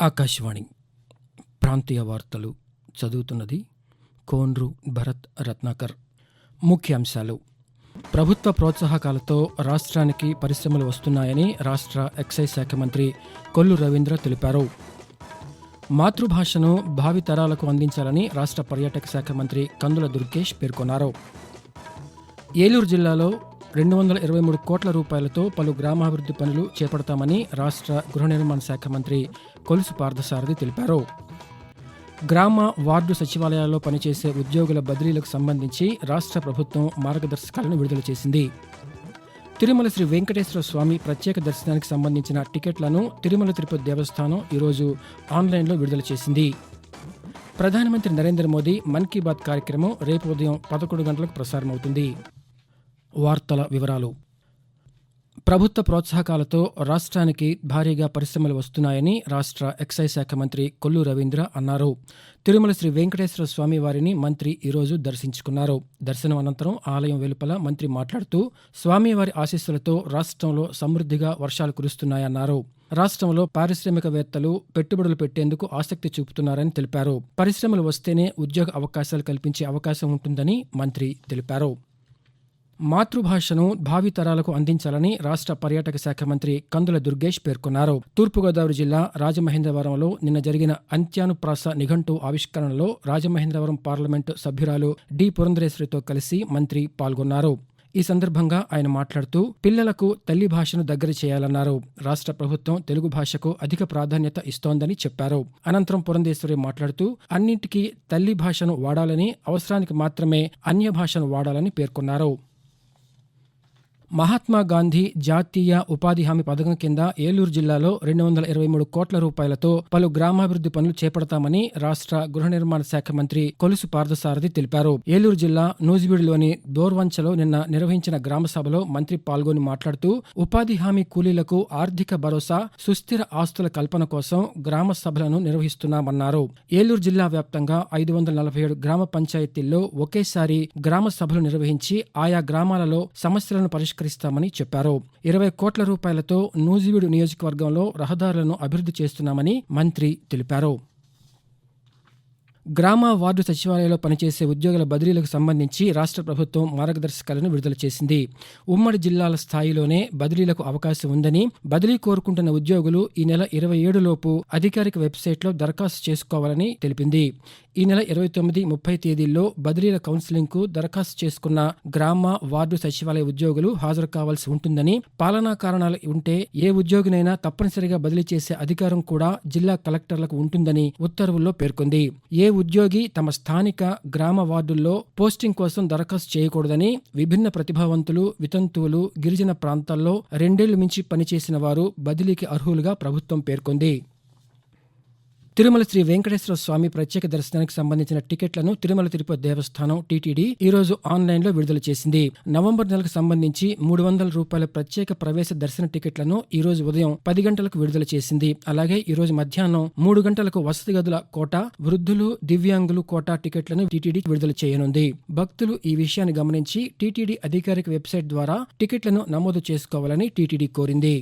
ఆకాశవాణి ప్రాంతీయ వార్తలు చదువుతున్నది కోన్రు భరత్ రత్నాకర్. ముఖ్యాంశాలు. ప్రభుత్వ ప్రోత్సాహకాలతో రాష్ట్రానికి పరిశ్రమలు వస్తున్నాయని రాష్ట్ర ఎక్సైజ్ శాఖ మంత్రి కొల్లు రవీంద్ర తెలిపారు. మాతృభాషను భావితరాలకు అందించాలని రాష్ట్ర పర్యాటక శాఖ మంత్రి కందుల దుర్గేష్ పేర్కొన్నారు. ఏలూరు జిల్లాలో రెండు వందల ఇరవై మూడు కోట్ల రూపాయలతో పలు గ్రామాభివృద్ధి పనులు చేపడతామని రాష్ట్ర గృహ నిర్మాణ శాఖ మంత్రి కొలుసు పార్థసారథి తెలిపారు. గ్రామ వార్డు సచివాలయాల్లో పనిచేసే ఉద్యోగుల బదిలీలకు సంబంధించి రాష్ట్ర ప్రభుత్వం మార్గదర్శకాలను విడుదల చేసింది. తిరుమల శ్రీ వెంకటేశ్వర స్వామి ప్రత్యేక దర్శనానికి సంబంధించిన టికెట్లను తిరుమల తిరుపతి దేవస్థానం ఈరోజు ఆన్లైన్లో విడుదల చేసింది. ప్రధానమంత్రి నరేంద్ర మోదీ మన్ కీ బాత్ కార్యక్రమం రేపు ఉదయం పదకొండు గంటలకు ప్రసారమవుతుంది. వార్తల వివరాలు. ప్రభుత్వ ప్రోత్సాహకాలతో రాష్ట్రానికి భారీగా పరిశ్రమలు వస్తున్నాయని రాష్ట్ర ఎక్సైజ్ శాఖ మంత్రి కొల్లు రవీంద్ర అన్నారు. తిరుమల శ్రీ వెంకటేశ్వర స్వామి వారిని మంత్రి ఈరోజు దర్శించుకున్నారు. దర్శనం అనంతరం ఆలయం వెలుపల మంత్రి మాట్లాడుతూ స్వామివారి ఆశీస్సులతో రాష్ట్రంలో సమృద్ధిగా వర్షాలు కురుస్తున్నాయన్నారు. రాష్ట్రంలో పారిశ్రామికవేత్తలు పెట్టుబడులు పెట్టేందుకు ఆసక్తి చూపుతున్నారని తెలిపారు. పరిశ్రమలు వస్తేనే ఉద్యోగ అవకాశాలు కల్పించే అవకాశం ఉంటుందని మంత్రి తెలిపారు. మాతృభాషను భావితరాలకు అందించాలని రాష్ట్ర పర్యాటక శాఖ మంత్రి కందుల దుర్గేష్ పేర్కొన్నారు. తూర్పుగోదావరి జిల్లా రాజమహేంద్రవరంలో నిన్న జరిగిన అంత్యానుప్రాస నిఘంటు ఆవిష్కరణలో రాజమహేంద్రవరం పార్లమెంటు సభ్యురాలు డి. పురంధరేశ్వరితో కలిసి మంత్రి పాల్గొన్నారు. ఈ సందర్భంగా ఆయన మాట్లాడుతూ పిల్లలకు తల్లి భాషను దగ్గర చేయాలన్నారు. రాష్ట్ర ప్రభుత్వం తెలుగు భాషకు అధిక ప్రాధాన్యత ఇస్తోందని చెప్పారు. అనంతరం పురంధేశ్వరి మాట్లాడుతూ అన్నింటికీ తల్లి భాషను వాడాలని అవసరానికి మాత్రమే అన్య భాషను వాడాలని పేర్కొన్నారు. మహాత్మా గాంధీ జాతీయ ఉపాధి హామీ పథకం కింద ఏలూరు జిల్లాలో రెండు వందల ఇరవై మూడు కోట్ల రూపాయలతో పలు గ్రామాభివృద్ధి పనులు చేపడతామని రాష్ట్ర గృహ నిర్మాణ శాఖ మంత్రి కొలుసు పార్థసారథి తెలిపారు. ఏలూరు జిల్లా నూజివీడులోని దోర్వంచలో నిన్న నిర్వహించిన గ్రామ సభలో మంత్రి పాల్గొని మాట్లాడుతూ ఉపాధి హామీ కూలీలకు ఆర్థిక భరోసా సుస్థిర ఆస్తుల కల్పన కోసం గ్రామ సభలను నిర్వహిస్తున్నామన్నారు. ఏలూరు జిల్లా వ్యాప్తంగా ఐదు వందల నలభై ఏడు గ్రామ పంచాయతీల్లో ఒకేసారి గ్రామ సభలు నిర్వహించి ఆయా గ్రామాలలో సమస్యలను పరిష్కరించారు పరిష్కరిస్తామని చెప్పారు. ఇరవై కోట్ల రూపాయలతో నూజివీడు నియోజకవర్గంలో రహదారులను అభివృద్ధి చేస్తున్నామని మంత్రి తెలిపారు. గ్రామ వార్డు సచివాలయంలో పనిచేసే ఉద్యోగుల బదిలీలకు సంబంధించి రాష్ట్ర ప్రభుత్వం మార్గదర్శకాలను విడుదల చేసింది. ఉమ్మడి జిల్లాల స్థాయిలోనే బదిలీలకు అవకాశం ఉందని బదిలీ కోరుకుంటున్న ఉద్యోగులు ఈ నెల ఇరవై ఏడులోపు అధికారిక వెబ్సైట్లో దరఖాస్తు చేసుకోవాలని తెలిపింది. ఈ నెల ఇరవై తొమ్మిది ముప్పై తేదీల్లో బదిలీల కౌన్సిలింగ్కు దరఖాస్తు చేసుకున్న గ్రామ వార్డు సచివాలయ ఉద్యోగులు హాజరు కావాల్సి ఉంటుందని పాలనా కారణాలు ఉంటే ఏ ఉద్యోగినైనా తప్పనిసరిగా బదిలీ చేసే అధికారం కూడా జిల్లా కలెక్టర్లకు ఉంటుందని ఉత్తర్వుల్లో పేర్కొంది. ఏ ఉద్యోగి తమ స్థానిక గ్రామ వార్డుల్లో పోస్టింగ్ కోసం దరఖాస్తు చేయకూడదని విభిన్న ప్రతిభావంతులు వితంతువులు గిరిజన ప్రాంతాల్లో రెండేళ్ళు మించి పనిచేసిన వారు బదిలీకి అర్హులుగా ప్రభుత్వం పేర్కొంది. తిరుమల శ్రీ వెంకటేశ్వర స్వామి ప్రత్యేక దర్శనానికి సంబంధించిన టికెట్లను తిరుమల తిరుపతి దేవస్థానం టీటీడీ ఈ రోజు ఆన్లైన్లో విడుదల చేసింది. నవంబర్ నెలకు సంబంధించి మూడు వందల రూపాయల ప్రత్యేక ప్రవేశ దర్శన టికెట్లను ఈ రోజు ఉదయం పది గంటలకు విడుదల చేసింది. అలాగే ఈ రోజు మధ్యాహ్నం మూడు గంటలకు వసతి గదుల కోట వృద్ధులు దివ్యాంగులు కోటా టికెట్లను టీటీడీ విడుదల చేయనుంది. భక్తులు ఈ విషయాన్ని గమనించి టీటీడీ అధికారిక వెబ్సైట్ ద్వారా టికెట్లను నమోదు చేసుకోవాలని టీటీడీ కోరింది.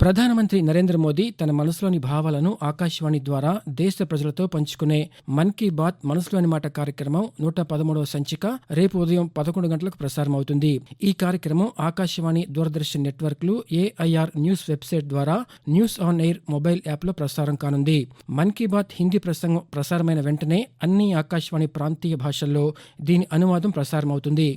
ప్రధానమంత్రి నరేంద్ర మోదీ తన మనసులోని భావాలను ఆకాశవాణి ద్వారా దేశ ప్రజలతో పంచుకునే మన్ కీ బాత్ మనసులోని మాట కార్యక్రమం నూట పదమూడవ సంచిక రేపు ఉదయం పదకొండు గంటలకు ప్రసారమవుతుంది. ఈ కార్యక్రమం ఆకాశవాణి దూరదర్శన్ నెట్వర్క్లు ఏఐఆర్ న్యూస్ వెబ్సైట్ ద్వారా న్యూస్ ఆన్ ఎయిర్ మొబైల్ యాప్లో ప్రసారం కానుంది. మన్ కీ బాత్ హిందీ ప్రసంగం ప్రసారమైన వెంటనే అన్ని ఆకాశవాణి ప్రాంతీయ భాషల్లో దీని అనువాదం ప్రసారమవుతుంది.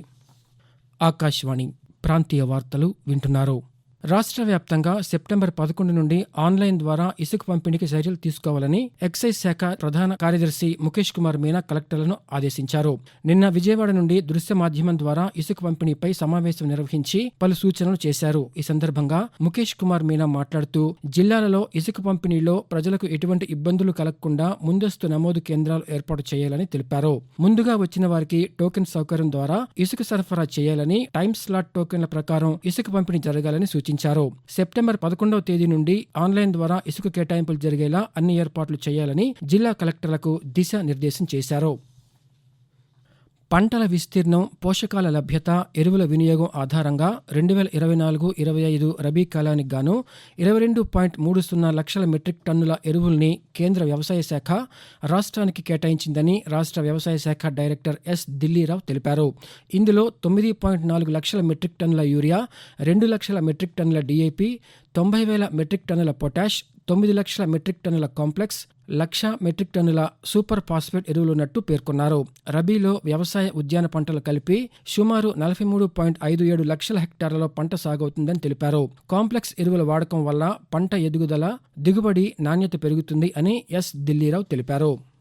ఆకాశవాణి ప్రాంతీయ వార్తలు వింటున్నారు. రాష్ట్ర వ్యాప్తంగా సెప్టెంబర్ పదకొండు నుండి ఆన్లైన్ ద్వారా ఇసుక పంపిణీకి చర్యలు తీసుకోవాలని ఎక్సైజ్ శాఖ ప్రధాన కార్యదర్శి ముఖేష్ కుమార్ మీనా కలెక్టర్లను ఆదేశించారు. నిన్న విజయవాడ నుండి దృశ్య మాధ్యమం ద్వారా ఇసుక పంపిణీపై సమావేశం నిర్వహించి పలు సూచనలు చేశారు. ఈ సందర్భంగా ముఖేష్ కుమార్ మీనా మాట్లాడుతూ జిల్లాలలో ఇసుక పంపిణీలో ప్రజలకు ఎటువంటి ఇబ్బందులు కలగకుండా ముందస్తు నమోదు కేంద్రాలు ఏర్పాటు చేయాలని తెలిపారు. ముందుగా వచ్చిన వారికి టోకెన్ సౌకర్యం ద్వారా ఇసుక సరఫరా చేయాలని టైమ్ స్లాట్ టోకెన్ల ప్రకారం ఇసుక పంపిణీ జరగాలని సూచించారు. సూచించారు సెప్టెంబర్ పదకొండవ తేదీ నుండి ఆన్లైన్ ద్వారా ఇసుక కేటాయింపులు జరిగేలా అన్ని ఏర్పాట్లు చేయాలని జిల్లా కలెక్టర్లకు దిశ నిర్దేశం చేశారు. పంటల విస్తీర్ణం పోషకాల లభ్యత ఎరువుల వినియోగం ఆధారంగా రెండు వేల ఇరవై నాలుగు ఇరవై ఐదు రబీ కాలానికి గాను ఇరవై రెండు పాయింట్ మూడు సున్నా లక్షల మెట్రిక్ టన్నుల ఎరువుల్ని కేంద్ర వ్యవసాయ శాఖ రాష్ట్రానికి కేటాయించిందని రాష్ట్ర వ్యవసాయ శాఖ డైరెక్టర్ ఎస్ దిల్లీరావు తెలిపారు. ఇందులో తొమ్మిది పాయింట్ నాలుగు లక్షల మెట్రిక్ టన్నుల యూరియా రెండు లక్షల మెట్రిక్ టన్నుల డీఏపీ తొంభై వేల మెట్రిక్ టన్నుల పొటాష్ తొమ్మిది లక్షల మెట్రిక్ టన్నుల కాంప్లెక్స్ లక్ష మెట్రిక్ టన్నుల సూపర్ ఫాస్ఫేట్ ఎరువులున్నట్టు పేర్కొన్నారు. రబీలో వ్యవసాయ ఉద్యాన పంటలు కలిపి సుమారు నలభై మూడు పాయింట్ ఐదు ఏడు లక్షల హెక్టార్లలో పంట సాగవుతుందని తెలిపారు. కాంప్లెక్స్ ఎరువుల వాడకం వల్ల పంట ఎదుగుదల దిగుబడి నాణ్యత పెరుగుతుంది అని ఎస్. దిల్లీరావు తెలిపారు.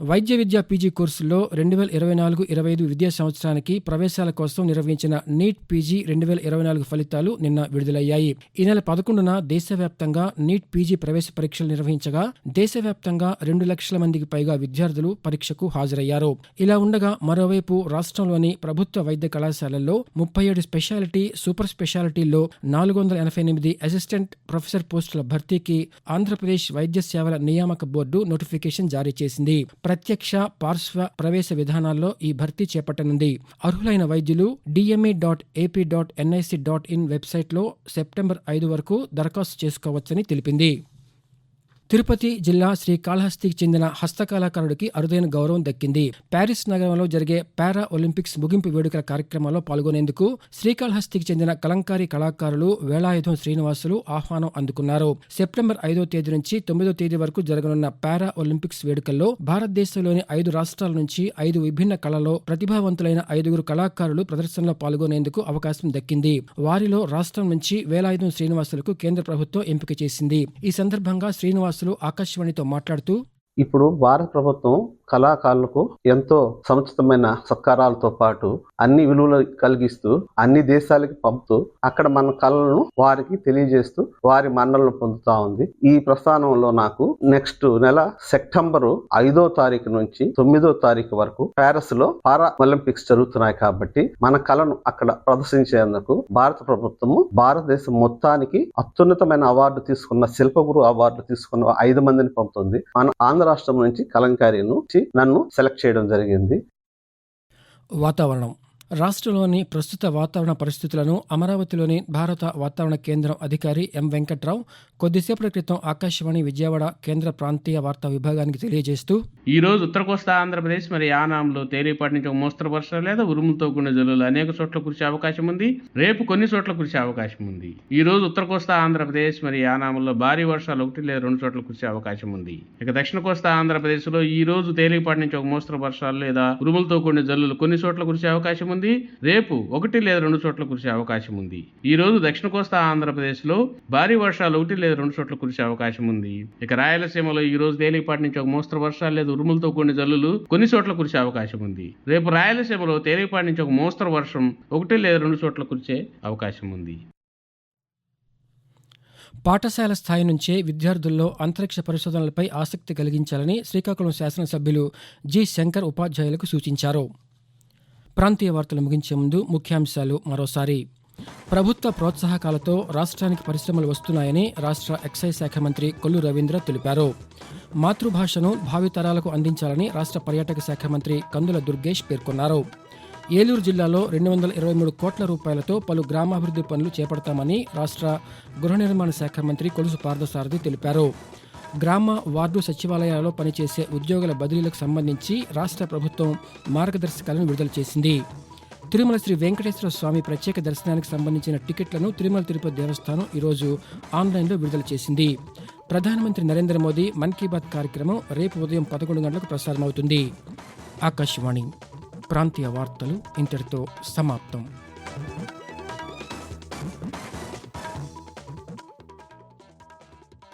వైద్య విద్యా పీజీ కోర్సుల్లో రెండు వేల ఇరవై నాలుగు ఇరవై ఐదు విద్యా సంవత్సరానికి ప్రవేశాల కోసం నిర్వహించిన నీట్ పీజీ రెండు వేల ఇరవై నాలుగు ఫలితాలు నిన్న విడుదలయ్యాయి. ఈ నెల పదకొండున దేశవ్యాప్తంగా నీట్ పీజీ ప్రవేశ పరీక్షలు నిర్వహించగా దేశవ్యాప్తంగా రెండు లక్షల మందికి పైగా విద్యార్థులు పరీక్షకు హాజరయ్యారు. ఇలా ఉండగా మరోవైపు రాష్ట్రంలోని ప్రభుత్వ వైద్య కళాశాలల్లో ముప్పై ఏడు స్పెషాలిటీ సూపర్ స్పెషాలిటీల్లో నాలుగు వందల ఎనభై ఎనిమిది అసిస్టెంట్ ప్రొఫెసర్ పోస్టుల భర్తీకి ఆంధ్రప్రదేశ్ వైద్య సేవల నియామక బోర్డు నోటిఫికేషన్ జారీ చేసింది. ప్రత్యక్ష పార్శ్వ ప్రవేశ విధానాల్లో ఈ భర్తీ చేపట్టనుంది. అర్హులైన వైద్యులు DME dot AP dot NIC dot in వెబ్సైట్లో సెప్టెంబర్ ఐదు వరకు దరఖాస్తు చేసుకోవచ్చని తెలిపింది. తిరుపతి జిల్లా శ్రీకాళహస్తికి చెందిన హస్తకళాకారుడికి అరుదైన గౌరవం దక్కింది. ప్యారిస్ నగరంలో జరిగే పారా ఒలింపిక్స్ ముగింపు వేడుకల కార్యక్రమంలో పాల్గొనేందుకు శ్రీకాళహస్తికి చెందిన కలంకారీ కళాకారులు వేలాయుధం శ్రీనివాసులు ఆహ్వానం అందుకున్నారు. సెప్టెంబర్ ఐదో తేదీ నుంచి తొమ్మిదో తేదీ వరకు జరగనున్న పారా ఒలింపిక్స్ వేడుకల్లో భారతదేశంలోని ఐదు రాష్ట్రాల నుంచి ఐదు విభిన్న కళలో ప్రతిభావంతులైన ఐదుగురు కళాకారులు ప్రదర్శనలో పాల్గొనేందుకు అవకాశం దక్కింది. వారిలో రాష్ట్రం నుంచి వేలాయుధం శ్రీనివాసులకు కేంద్ర ప్రభుత్వం ఎంపిక చేసింది. ఈ సందర్భంగా శ్రీనివాసులు ఆకాశవాణితో మాట్లాడుతూ ఇప్పుడు భారత ప్రభుత్వం కళాకారులకు ఎంతో సముచితమైన సత్కారాలతో పాటు అన్ని విలువలు కలిగిస్తూ అన్ని దేశాలకి పంపుతూ అక్కడ మన కళలను వారికి తెలియజేస్తూ వారి మన్నలను పొందుతా ఉంది. ఈ ప్రస్థానంలో నాకు నెక్స్ట్ నెల సెప్టెంబరు ఐదో తారీఖు నుంచి తొమ్మిదో తారీఖు వరకు ప్యారిస్లో పారా ఒలింపిక్స్ జరుగుతున్నాయి కాబట్టి మన కళను అక్కడ ప్రదర్శించేందుకు భారత ప్రభుత్వము భారతదేశం మొత్తానికి అత్యున్నతమైన అవార్డు తీసుకున్న శిల్పగురు అవార్డు తీసుకున్న ఐదు మందిని పంపుతుంది. మన ఆంధ్ర రాష్ట్రం నుంచి కలంకారీను నన్ను సెలెక్ట్ చేయడం జరిగింది. వాతావరణం. రాష్ట్రంలోని ప్రస్తుత వాతావరణ పరిస్థితులను అమరావతిలోని భారత వాతావరణ కేంద్రం అధికారి ఎం వెంకట్రావు కొద్దిసేపటి క్రితం ఆకాశవాణి విజయవాడ కేంద్ర ప్రాంతీయ వార్తా విభాగానికి తెలియజేస్తూ ఈ రోజు ఉత్తర కోస్తా ఆంధ్రప్రదేశ్ మరి యానాంలో తేలిపాటి నుంచి ఒక మోస్తరు వర్షాలు లేదా ఉరుములతో కూడిన జల్లులు అనేక చోట్ల కురిసే అవకాశం ఉంది. రేపు కొన్ని చోట్ల కురిసే అవకాశం ఉంది. ఈ రోజు ఉత్తర కోస్తా ఆంధ్రప్రదేశ్ మరి యానాంలో భారీ వర్షాలు ఒకటి లేదా రెండు చోట్ల కురిసే అవకాశం ఉంది. ఇక దక్షిణ కోస్తా ఆంధ్రప్రదేశ్లో ఈ రోజు తేలిపాటి నుంచి ఒక మోస్తరు వర్షాలు లేదా ఉరుములతో కూడిన జల్లులు కొన్ని చోట్ల కురిసే అవకాశం ఉంది. రేపు ఒకటి లేదా రెండు చోట్ల కురిసే అవకాశం ఉంది. ఈ రోజు దక్షిణ కోస్తా ఆంధ్రప్రదేశ్లో భారీ వర్షాలు ఒకటి లేదా రెండు చోట్ల కురిసే అవకాశం ఉంది. ఇక రాయలసీమలో ఈ రోజు తేలిపాటి నుంచి ఒక మోస్తరు వర్షాలు లేదా ఉరుములతో కూడిన జల్లులు కొన్ని చోట్ల కురిసే అవకాశం ఉంది. రేపు రాయలసీమలో తేలిపాటి నుంచి ఒక మోస్తరు వర్షం ఒకటి లేదా రెండు చోట్ల కురిసే అవకాశం ఉంది. పాఠశాల స్థాయి నుంచే విద్యార్థుల్లో అంతరిక్ష పరిశోధనలపై ఆసక్తి కలిగించాలని శ్రీకాకుళం శాసనసభ్యులు జి శంకర్ ఉపాధ్యాయులకు సూచించారు. ప్రాంతీయ వార్తలు ముగించే ముందు ముఖ్యాంశాలు మరోసారి. ప్రభుత్వ ప్రోత్సాహకాలతో రాష్ట్రానికి పరిశ్రమలు వస్తున్నాయని రాష్ట్ర ఎక్సైజ్ శాఖ మంత్రి కొల్లు రవీంద్ర తెలిపారు. మాతృభాషను భావితరాలకు అందించాలని రాష్ట్ర పర్యాటక శాఖ మంత్రి కందుల దుర్గేష్ పేర్కొన్నారు. ఏలూరు జిల్లాలో రెండు వందల ఇరవై మూడు కోట్ల రూపాయలతో పలు గ్రామాభివృద్ధి పనులు చేపడతామని రాష్ట్ర గృహ నిర్మాణ శాఖ మంత్రి కొలుసు పార్థసారథి తెలిపారు. గ్రామ వార్డు సచివాలయాలలో పనిచేసే ఉద్యోగుల బదిలీలకు సంబంధించి రాష్ట్ర ప్రభుత్వం మార్గదర్శకాలను విడుదల చేసింది. తిరుమల శ్రీ వెంకటేశ్వర స్వామి ప్రత్యేక దర్శనానికి సంబంధించిన టికెట్లను తిరుమల తిరుపతి దేవస్థానం ఈరోజు ఆన్లైన్లో విడుదల చేసింది. ప్రధానమంత్రి నరేంద్ర మోదీ మన్ కీ బాత్ కార్యక్రమం రేపు ఉదయం పదకొండు గంటలకు ప్రసారమవుతుంది. ఆకాశవాణి ప్రాంతీయ వార్తలు ఇంతటితో సమాప్తం.